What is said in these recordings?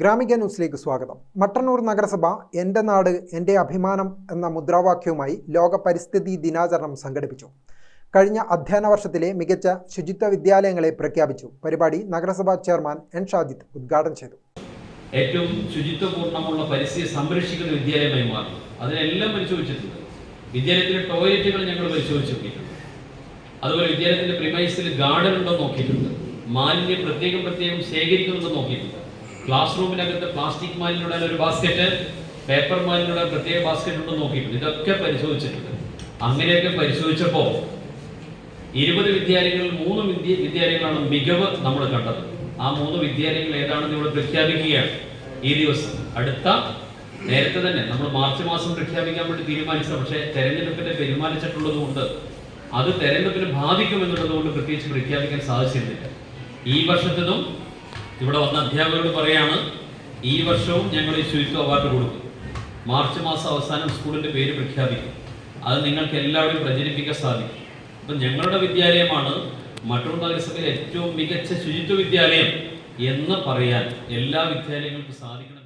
ഗ്രാമിക ന്യൂസിലേക്ക് സ്വാഗതം. മട്ടന്നൂർ നഗരസഭ എന്റെ നാട് എന്റെ അഭിമാനം എന്ന മുദ്രാവാക്യവുമായി ലോക പരിസ്ഥിതി ദിനാചരണം സംഘടിപ്പിച്ചു. കഴിഞ്ഞ അധ്യയന വർഷത്തിലെ മികച്ച ശുചിത്വ വിദ്യാലയങ്ങളെ പ്രഖ്യാപിച്ചു. പരിപാടി നഗരസഭാ ചെയർമാൻ എൻ. ഷാജിദ് ഉദ്ഘാടനം ചെയ്തു. ഏറ്റവും ശുചിത്വപൂർണമുള്ള പരിസ്ഥിതി സംരക്ഷിക്കുന്ന വിദ്യാലയമായി മാറി. അതിനെല്ലാം പരിശോധിച്ചിട്ടുണ്ട്. വിദ്യാലയത്തിലെ ടോയ്ലറ്റുകൾ ഞങ്ങൾ പരിശോധിച്ച് അതുപോലെ വിദ്യാലയത്തിന്റെ പ്രിമൈസിൽ ഗാർഡൻ ഉണ്ടോ നോക്കിയിട്ടുണ്ട്. മാലിന്യം പ്രത്യേകം പ്രത്യേകം ശേഖരിക്കുന്നുണ്ടോ നോക്കിയിട്ടുണ്ട്. ക്ലാസ് റൂമിനകത്ത് പ്ലാസ്റ്റിക് മാലിന്യം ഒരു ബാസ്ക്കറ്റ് പേപ്പർ മാലിന്യം പ്രത്യേക ബാസ്ക്കറ്റ് ഉണ്ടെന്ന് നോക്കിയിട്ടുണ്ട്. ഇതൊക്കെ പരിശോധിച്ചിട്ടുണ്ട്. അങ്ങനെയൊക്കെ പരിശോധിച്ചപ്പോൾ ഇരുപത് വിദ്യാലയങ്ങളിൽ മൂന്ന് വിദ്യ വിദ്യാലയങ്ങളാണ് മികവ് നമ്മൾ കണ്ടത്. ആ മൂന്ന് വിദ്യാലയങ്ങൾ ഏതാണെന്ന് ഇവിടെ പ്രഖ്യാപിക്കുകയാണ്. ഈ ദിവസം. അടുത്ത നേരത്തെ തന്നെ നമ്മൾ മാർച്ച് മാസം പ്രഖ്യാപിക്കാൻ വേണ്ടി തീരുമാനിച്ചത് പക്ഷേ തെരഞ്ഞെടുപ്പിനെ പെരുമാനിച്ചിട്ടുള്ളത് കൊണ്ട് അത് തെരഞ്ഞെടുപ്പിനെ ബാധിക്കുമെന്നുള്ളത് കൊണ്ട് പ്രത്യേകിച്ച് പ്രഖ്യാപിക്കാൻ സാധിച്ചിരുന്നില്ല. ഈ വർഷത്തിനും ഇവിടെ വന്ന അധ്യാപകരോട് പറയാണ് ഈ വർഷവും ഞങ്ങൾ ഈ ശുചിത്വ അവാർഡ് കൊടുക്കും. മാർച്ച് മാസം അവസാനം സ്കൂളിന്റെ പേര് പ്രഖ്യാപിക്കും. അത് നിങ്ങൾക്ക് എല്ലാവരും പ്രചരിപ്പിക്കാൻ സാധിക്കും. അപ്പം ഞങ്ങളുടെ വിദ്യാലയമാണ് മട്ടൂർ നഗരസഭയിലെ ഏറ്റവും മികച്ച ശുചിത്വ വിദ്യാലയം എന്ന് പറയാൻ എല്ലാ വിദ്യാലയങ്ങൾക്കും സാധിക്കണം.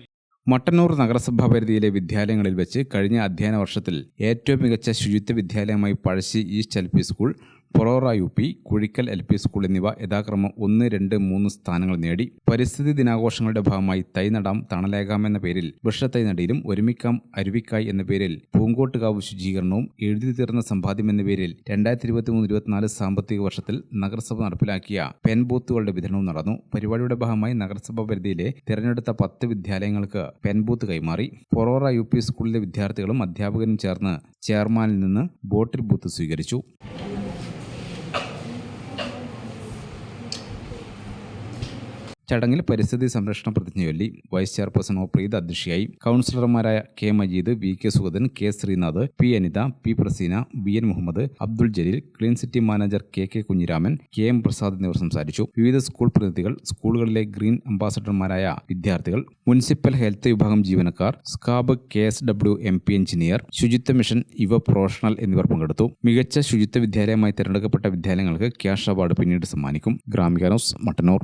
മട്ടന്നൂർ നഗരസഭാ പരിധിയിലെ വിദ്യാലയങ്ങളിൽ വെച്ച് കഴിഞ്ഞ അധ്യയന വർഷത്തിൽ ഏറ്റവും മികച്ച ശുചിത്വ വിദ്യാലയമായി Pazhassi east L P school Porora U P Kuzhikkal L P school എന്നിവ യഥാക്രമം ഒന്ന് രണ്ട് മൂന്ന് സ്ഥാനങ്ങൾ നേടി. പരിസ്ഥിതി ദിനാഘോഷങ്ങളുടെ ഭാഗമായി തൈ നടാം തണലേകാം എന്ന പേരിൽ വൃക്ഷത്തൈ നടീലും ഒരുമിക്കാം അരുവിക്കായ് എന്ന പേരിൽ പൂങ്കോട്ടുകാവ് ശുചീകരണവും എഴുതി തീർന്ന സമ്പാദ്യം എന്ന പേരിൽ രണ്ടായിരത്തി ഇരുപത്തി മൂന്ന് ഇരുപത്തിനാല് സാമ്പത്തിക വർഷത്തിൽ നഗരസഭ നടപ്പിലാക്കിയ പെൻ ബൂത്തുകളുടെ വിതരണവും നടന്നു. പരിപാടിയുടെ ഭാഗമായി നഗരസഭാ പരിധിയിലെ തിരഞ്ഞെടുത്ത പത്ത് വിദ്യാലയങ്ങൾക്ക് പെൻ ബൂത്ത് കൈമാറി. പൊറോറ യു പി സ്കൂളിലെ വിദ്യാർത്ഥികളും അധ്യാപകരും ചേർന്ന് ചെയർമാനിൽ നിന്ന് ബോട്ടിൽ ബൂത്ത് സ്വീകരിച്ചു. ചടങ്ങിൽ പരിസ്ഥിതി സംരക്ഷണ പ്രതിജ്ഞ ചൊല്ലി വൈസ് ചെയർപേഴ്സൺ ഒ പ്രീത് അധ്യക്ഷയായി കൗൺസിലർമാരായ K Majeed V K Sugathan K Sreenath P Anitha P Praseena B N Muhammad Abdul Jaleel clean city manager K K Kunhiraman K M Prasad എന്നിവർ സംസാരിച്ചു. വിവിധ സ്കൂൾ പ്രതിനിധികൾ സ്കൂളുകളിലെ ഗ്രീൻ അംബാസഡർമാരായ വിദ്യാർത്ഥികൾ മുനിസിപ്പൽ ഹെൽത്ത് വിഭാഗം ജീവനക്കാർ scab K S W M P engineer ശുചിത്വ mission യുവ പ്രൊഫഷണൽ എന്നിവർ പങ്കെടുത്തു. മികച്ച ശുചിത്വ വിദ്യാലയമായി തിരഞ്ഞെടുക്കപ്പെട്ട വിദ്യാലയങ്ങൾക്ക് ക്യാഷ് അവാർഡ് പിന്നീട് സമ്മാനിക്കും. ഗ്രാമിക ന്യൂസ് മട്ടന്നൂർ.